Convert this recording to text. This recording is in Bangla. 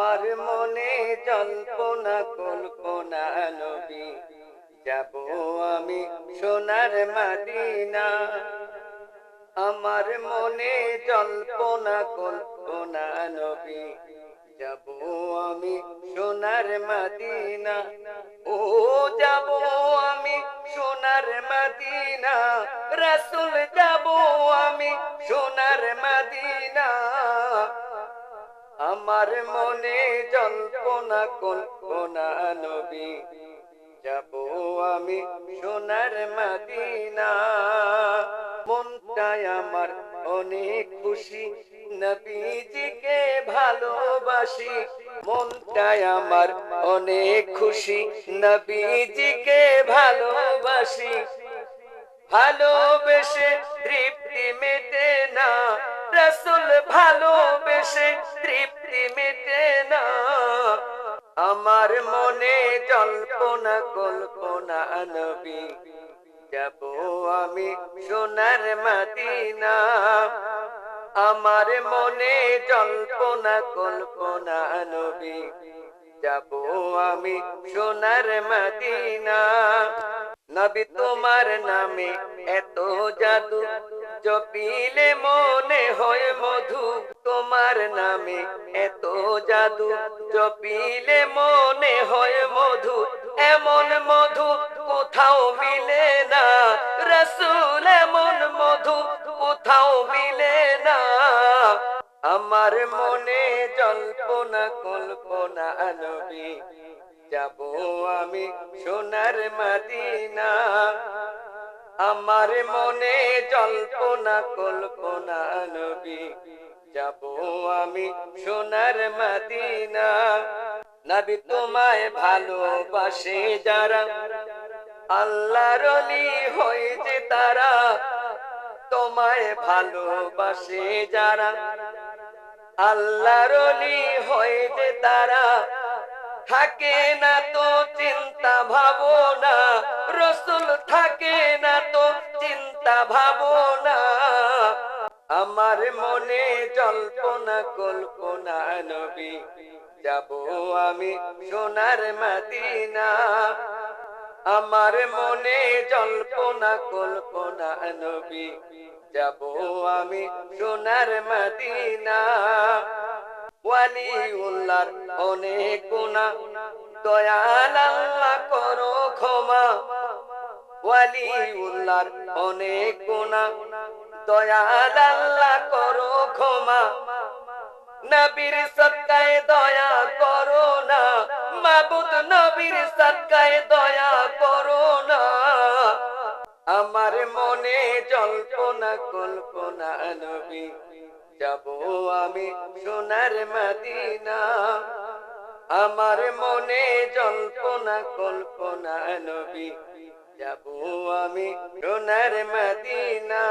আমার মনে জল্পনা কল্পনা, নবী। যাব আমি সোনার মাদিনা। আমার মনে জল্পনা কল্পনা, নবী। যাব আমি সোনার মাদিনা। ও, যাব আমি সোনার মাদিনা। রাসুল, যাব আমি সোনার মাদিনা। আমার মনে জল্পনা কল্পনা নবী। যাব আমি সোনার মাদিনা। মনটাই আমার অনেক খুশি, নবীজিকে ভালোবাসি। মনটাই আমার অনেক খুশি, নবীজিকে ভালোবাসি। ভালোবেসে তৃপ্তি মেটে ভালোবেসে তৃপ্তি মেটে না। আমার মনে জল্পনা, কল্পনা নবী যাব আমি সোনার মাদিনা। আমার মনে জল্পনা, কল্পনা নবী যাব আমি সোনার মাদিনা। নবী, তোমার নামে এত জাদু জপিলে মনে হয় মধু, তোমার নামে এত জাদু। জপিলে মনে হয় মধু, এমন মধু কোথাও মিলে না। রসুল এমন মধু কোথাও মিলে না। আমার মনে জল্পনা, কল্পনা নবী যাব আমি সোনার মাদিনা। আমার মনে জল্পনা কল্পনা নবী। যাব আমি সোনার মাদিনা। নবী তোমায় ভালোবাসে যারা। আল্লাহর হয়েছে তারা। তোমায় ভালোবাসে যারা। আল্লাহর হয়েছে তারা। থাকে না তো চিন্তা ভাবনা। রসুল থাকে না চিন্তা ভাবনা, আমার মনে জল্পনা কল্পনা নবী, যাব আমি সোনার মাদিনা। আমার মনে জল্পনা কল্পনা নবী, যাব আমি সোনার মাদিনা। ওয়ালিউল্লাহর অনেক গুণা দয়াল আল্লাহ করো ক্ষমা। ওয়ালিউল্লাহর অনেক গুণা দয়াল আল্লাহ করো ক্ষমা। নবীর সৎকায় দয়া করো না। মাবুদ নবীর সৎকায় দয়া করো না। আমার মনে জল্পনা, কল্পনা নবী, যাব আমি সোনার মদিনা। আমার মনে জল্পনা, কল্পনা নবী যাব আমি সোনার মদিনা।